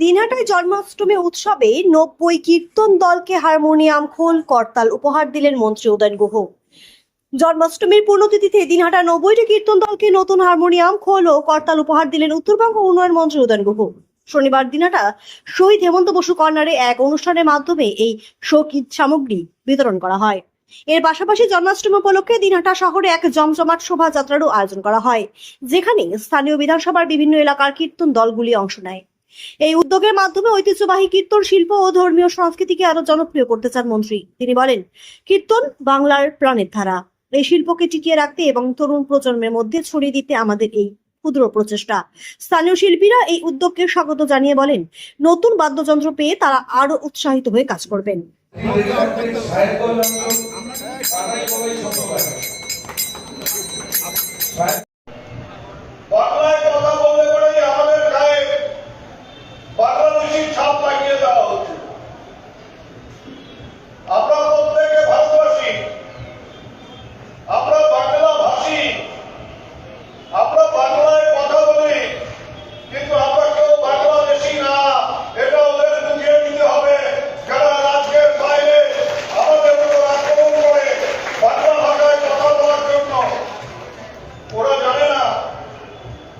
দিনহাটায় জন্মাষ্টমী উৎসবে নব্বই কীর্তন দলকে হারমোনিয়াম খোল করতাল উপহার দিলেন মন্ত্রী উদয়ন গুহ। জন্মাষ্টমীর পূর্ণতিথিতে দিনহাটা নব্বইটি কীর্তন দলকে নতুন হারমোনিয়াম খোল ও করতাল উপহার দিলেন উত্তরবঙ্গ উন্নয়ন মন্ত্রী উদয়ন গুহ। শনিবার দিনহাটা শহীদ হেমন্ত বসু কর্নারে এক অনুষ্ঠানের মাধ্যমে এই শোকিত সামগ্রী বিতরণ করা হয়। এর পাশাপাশি জন্মাষ্টমী উপলক্ষে দিনহাটা শহরে এক জমজমাট শোভাযাত্রারও আয়োজন করা হয়, যেখানে স্থানীয় বিধানসভার বিভিন্ন এলাকার কীর্তন দলগুলি অংশ নেয়। এই উদ্যোগের মাধ্যমে ঐতিহ্যবাহী কীর্তন শিল্প ও ধর্মীয় সংস্কৃতিকে আরও জনপ্রিয় করতে চান মন্ত্রী। তিনি বলেন, কীর্তন বাংলার প্রাণের ধারা। এই শিল্পকে টিকিয়ে রাখতে এবং তরুণ প্রজন্মের মধ্যে ছড়িয়ে দিতে আমাদের এই ক্ষুদ্র প্রচেষ্টা। স্থানীয় শিল্পীরা এই উদ্যোগকে স্বাগত জানিয়ে বলেন, নতুন বাদ্যযন্ত্র পেয়ে তারা আরও উৎসাহিত হয়ে কাজ করবেন।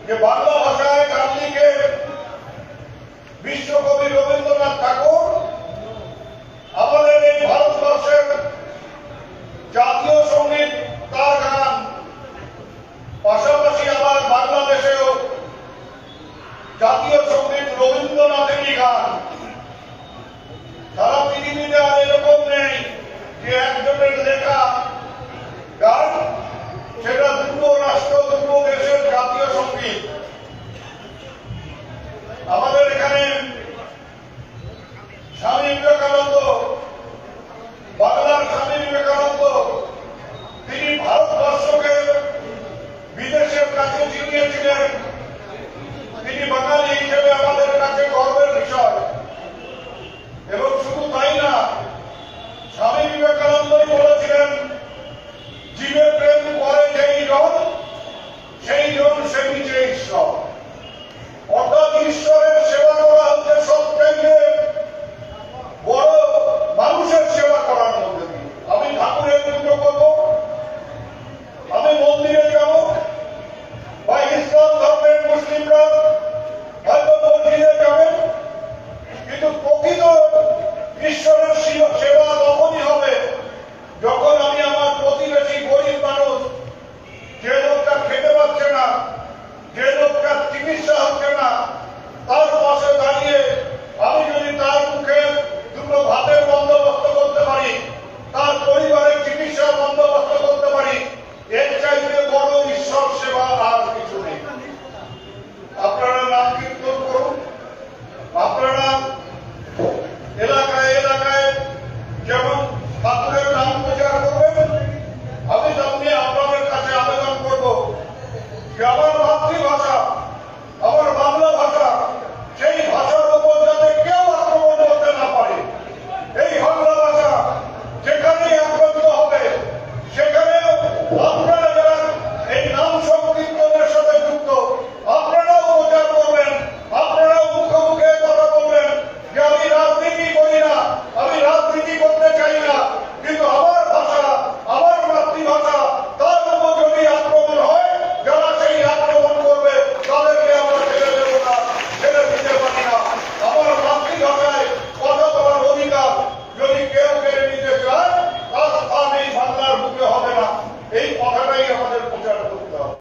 যে বাংলা ভাষায় গান লিখে বিশ্বকবি রবীন্দ্রনাথ ঠাকুর আমাদের এই ভারতবর্ষের জাতীয় সংগীত তার গান। পাশাপাশি আবার বাংলাদেশেও জাতীয় সংগীত রবীন্দ্রনাথেরই গান। সারা পৃথিবীতে আর এরকম নেই। বাংলার স্বামী বিবেকানন্দ তিনি ভারতবর্ষকে বিদেশের কাছে চিনিয়েছিলেন